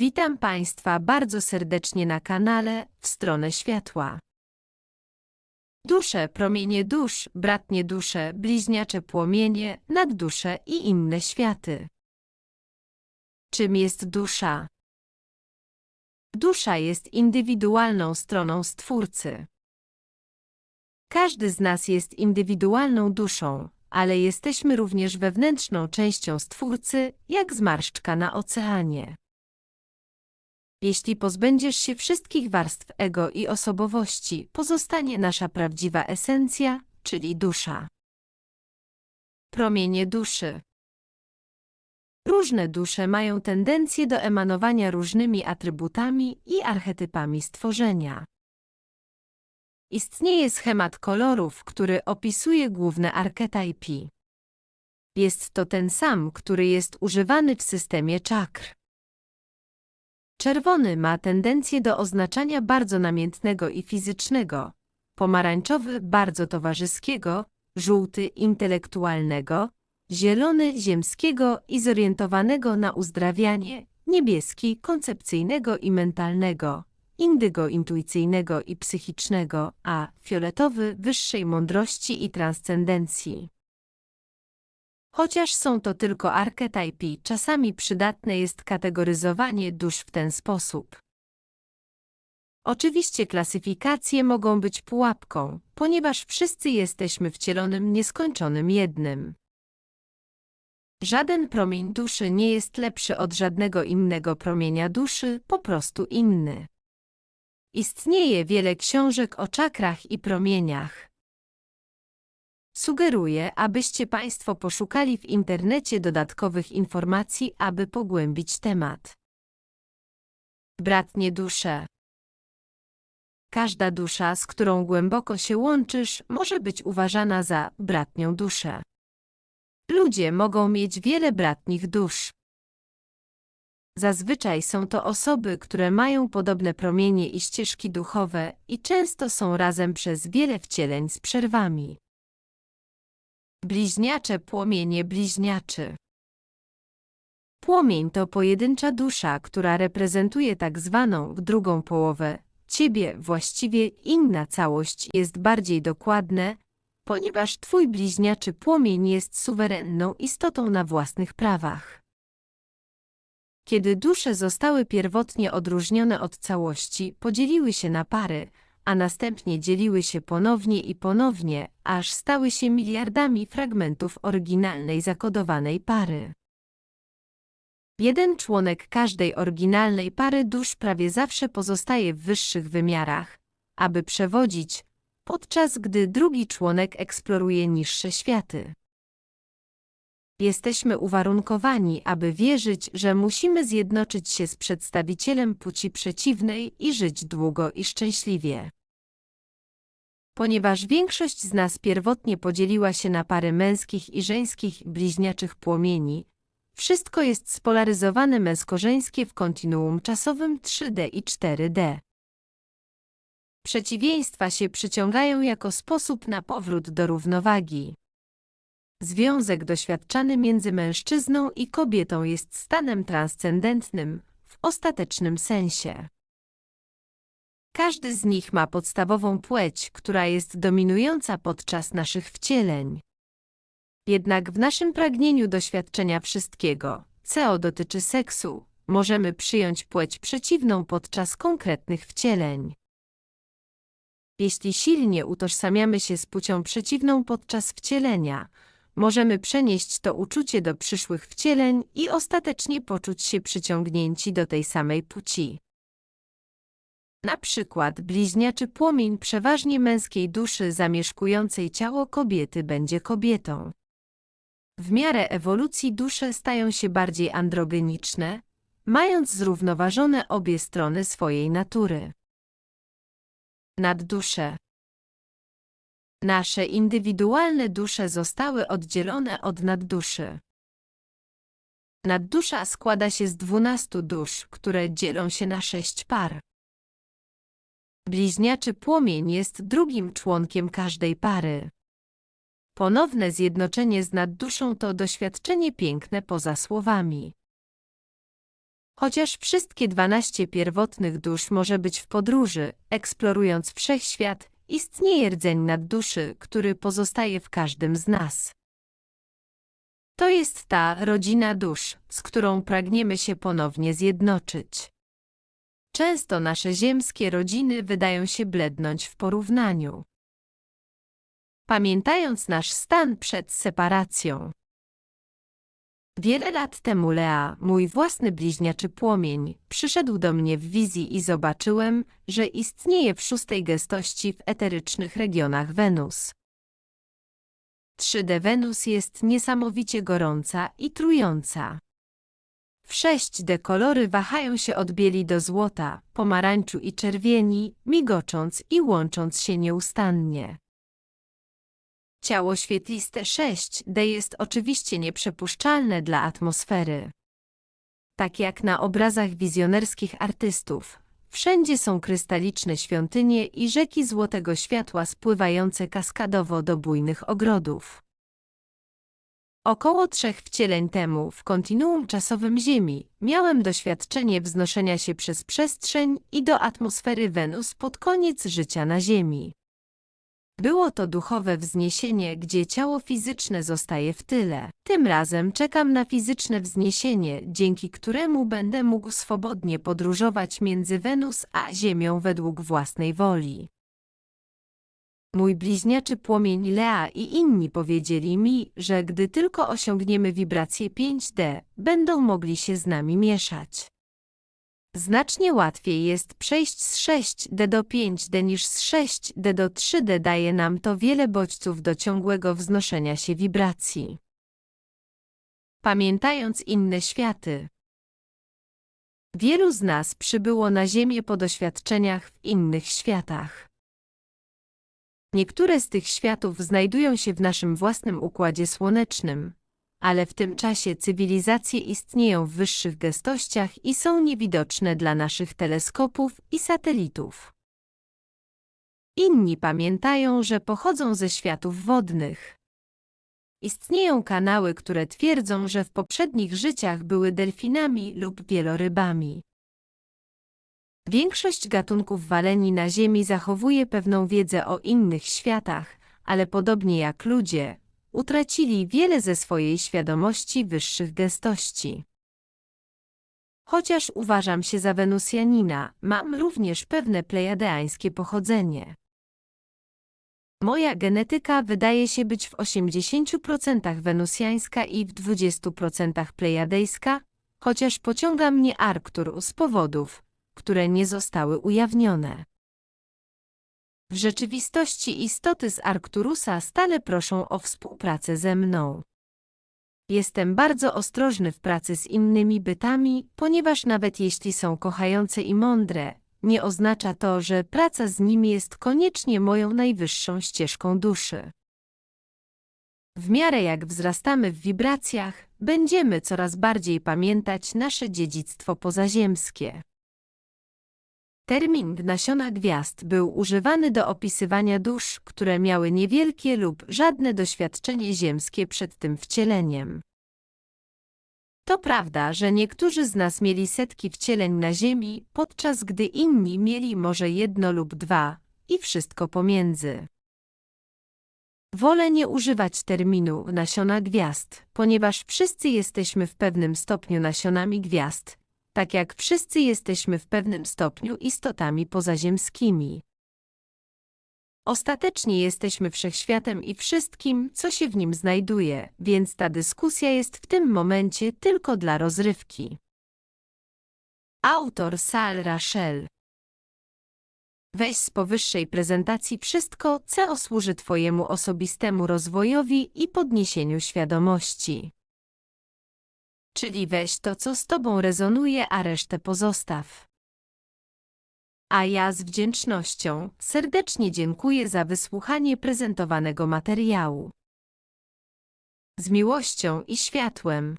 Witam Państwa bardzo serdecznie na kanale W stronę światła. Dusze, promienie dusz, bratnie dusze, bliźniacze płomienie, naddusze i inne światy. Czym jest dusza? Dusza jest indywidualną stroną Stwórcy. Każdy z nas jest indywidualną duszą, ale jesteśmy również wewnętrzną częścią Stwórcy, jak zmarszczka na oceanie. Jeśli pozbędziesz się wszystkich warstw ego i osobowości, pozostanie nasza prawdziwa esencja, czyli dusza. Promienie duszy. Różne dusze mają tendencję do emanowania różnymi atrybutami i archetypami stworzenia. Istnieje schemat kolorów, który opisuje główne archetypy. Jest to ten sam, który jest używany w systemie czakr. Czerwony ma tendencję do oznaczania bardzo namiętnego i fizycznego, pomarańczowy bardzo towarzyskiego, żółty intelektualnego, zielony ziemskiego i zorientowanego na uzdrawianie, niebieski koncepcyjnego i mentalnego, indygo intuicyjnego i psychicznego, a fioletowy wyższej mądrości i transcendencji. Chociaż są to tylko archetypy, czasami przydatne jest kategoryzowanie dusz w ten sposób. Oczywiście klasyfikacje mogą być pułapką, ponieważ wszyscy jesteśmy wcielonym nieskończonym jednym. Żaden promień duszy nie jest lepszy od żadnego innego promienia duszy, po prostu inny. Istnieje wiele książek o czakrach i promieniach. Sugeruję, abyście Państwo poszukali w internecie dodatkowych informacji, aby pogłębić temat. Bratnie dusze. Każda dusza, z którą głęboko się łączysz, może być uważana za bratnią duszę. Ludzie mogą mieć wiele bratnich dusz. Zazwyczaj są to osoby, które mają podobne promienie i ścieżki duchowe i często są razem przez wiele wcieleń z przerwami. Bliźniacze płomienie bliźniaczy. Płomień to pojedyncza dusza, która reprezentuje tak zwaną drugą połowę. Ciebie właściwie inna całość jest bardziej dokładne, ponieważ Twój bliźniaczy płomień jest suwerenną istotą na własnych prawach. Kiedy dusze zostały pierwotnie odróżnione od całości, podzieliły się na pary, a następnie dzieliły się ponownie i ponownie, aż stały się miliardami fragmentów oryginalnej zakodowanej pary. Jeden członek każdej oryginalnej pary dusz prawie zawsze pozostaje w wyższych wymiarach, aby przewodzić, podczas gdy drugi członek eksploruje niższe światy. Jesteśmy uwarunkowani, aby wierzyć, że musimy zjednoczyć się z przedstawicielem płci przeciwnej i żyć długo i szczęśliwie. Ponieważ większość z nas pierwotnie podzieliła się na pary męskich i żeńskich bliźniaczych płomieni, wszystko jest spolaryzowane męsko-żeńskie w kontinuum czasowym 3D i 4D. Przeciwieństwa się przyciągają jako sposób na powrót do równowagi. Związek doświadczany między mężczyzną i kobietą jest stanem transcendentnym w ostatecznym sensie. Każdy z nich ma podstawową płeć, która jest dominująca podczas naszych wcieleń. Jednak w naszym pragnieniu doświadczenia wszystkiego, co dotyczy seksu, możemy przyjąć płeć przeciwną podczas konkretnych wcieleń. Jeśli silnie utożsamiamy się z płcią przeciwną podczas wcielenia, możemy przenieść to uczucie do przyszłych wcieleń i ostatecznie poczuć się przyciągnięci do tej samej płci. Na przykład bliźniaczy płomień przeważnie męskiej duszy zamieszkującej ciało kobiety będzie kobietą. W miarę ewolucji dusze stają się bardziej androgeniczne, mając zrównoważone obie strony swojej natury. Naddusze Nasze indywidualne dusze zostały oddzielone od nadduszy. Naddusza składa się z dwunastu dusz, które dzielą się na sześć par. Bliźniaczy płomień jest drugim członkiem każdej pary. Ponowne zjednoczenie z nadduszą to doświadczenie piękne poza słowami. Chociaż wszystkie 12 pierwotnych dusz może być w podróży, eksplorując wszechświat, istnieje rdzeń nadduszy, który pozostaje w każdym z nas. To jest ta rodzina dusz, z którą pragniemy się ponownie zjednoczyć. Często nasze ziemskie rodziny wydają się blednąć w porównaniu. Pamiętając nasz stan przed separacją. Wiele lat temu Lea, mój własny bliźniaczy płomień, przyszedł do mnie w wizji i zobaczyłem, że istnieje w szóstej gestości w eterycznych regionach Wenus. 3D Wenus jest niesamowicie gorąca i trująca. W 6D kolory wahają się od bieli do złota, pomarańczu i czerwieni, migocząc i łącząc się nieustannie. Ciało świetliste 6D jest oczywiście nieprzepuszczalne dla atmosfery. Tak jak na obrazach wizjonerskich artystów, wszędzie są krystaliczne świątynie i rzeki złotego światła spływające kaskadowo do bujnych ogrodów. Około trzech wcieleń temu, w kontinuum czasowym Ziemi, miałem doświadczenie wznoszenia się przez przestrzeń i do atmosfery Wenus pod koniec życia na Ziemi. Było to duchowe wzniesienie, gdzie ciało fizyczne zostaje w tyle. Tym razem czekam na fizyczne wzniesienie, dzięki któremu będę mógł swobodnie podróżować między Wenus a Ziemią według własnej woli. Mój bliźniaczy płomień Lea i inni powiedzieli mi, że gdy tylko osiągniemy wibrację 5D, będą mogli się z nami mieszać. Znacznie łatwiej jest przejść z 6D do 5D niż z 6D do 3D daje nam to wiele bodźców do ciągłego wznoszenia się wibracji. Pamiętając inne światy. Wielu z nas przybyło na Ziemię po doświadczeniach w innych światach. Niektóre z tych światów znajdują się w naszym własnym układzie słonecznym, ale w tym czasie cywilizacje istnieją w wyższych gestościach i są niewidoczne dla naszych teleskopów i satelitów. Inni pamiętają, że pochodzą ze światów wodnych. Istnieją kanały, które twierdzą, że w poprzednich życiach były delfinami lub wielorybami. Większość gatunków waleni na Ziemi zachowuje pewną wiedzę o innych światach, ale podobnie jak ludzie, utracili wiele ze swojej świadomości wyższych gestości. Chociaż uważam się za Wenusjanina, mam również pewne plejadeańskie pochodzenie. Moja genetyka wydaje się być w 80% wenusjańska i w 20% plejadejska, chociaż pociąga mnie Arctur z powodów, które nie zostały ujawnione. W rzeczywistości istoty z Arcturusa stale proszą o współpracę ze mną. Jestem bardzo ostrożny w pracy z innymi bytami, ponieważ nawet jeśli są kochające i mądre, nie oznacza to, że praca z nimi jest koniecznie moją najwyższą ścieżką duszy. W miarę jak wzrastamy w wibracjach, będziemy coraz bardziej pamiętać nasze dziedzictwo pozaziemskie. Termin nasiona gwiazd był używany do opisywania dusz, które miały niewielkie lub żadne doświadczenie ziemskie przed tym wcieleniem. To prawda, że niektórzy z nas mieli setki wcieleń na Ziemi, podczas gdy inni mieli może jedno lub dwa i wszystko pomiędzy. Wolę nie używać terminu nasiona gwiazd, ponieważ wszyscy jesteśmy w pewnym stopniu nasionami gwiazd, tak jak wszyscy jesteśmy w pewnym stopniu istotami pozaziemskimi. Ostatecznie jesteśmy wszechświatem i wszystkim, co się w nim znajduje, więc ta dyskusja jest w tym momencie tylko dla rozrywki. Autor Sal Rachel Weź z powyższej prezentacji wszystko, co służy Twojemu osobistemu rozwojowi i podniesieniu świadomości. Czyli weź to, co z Tobą rezonuje, a resztę pozostaw. A ja z wdzięcznością serdecznie dziękuję za wysłuchanie prezentowanego materiału. Z miłością i światłem.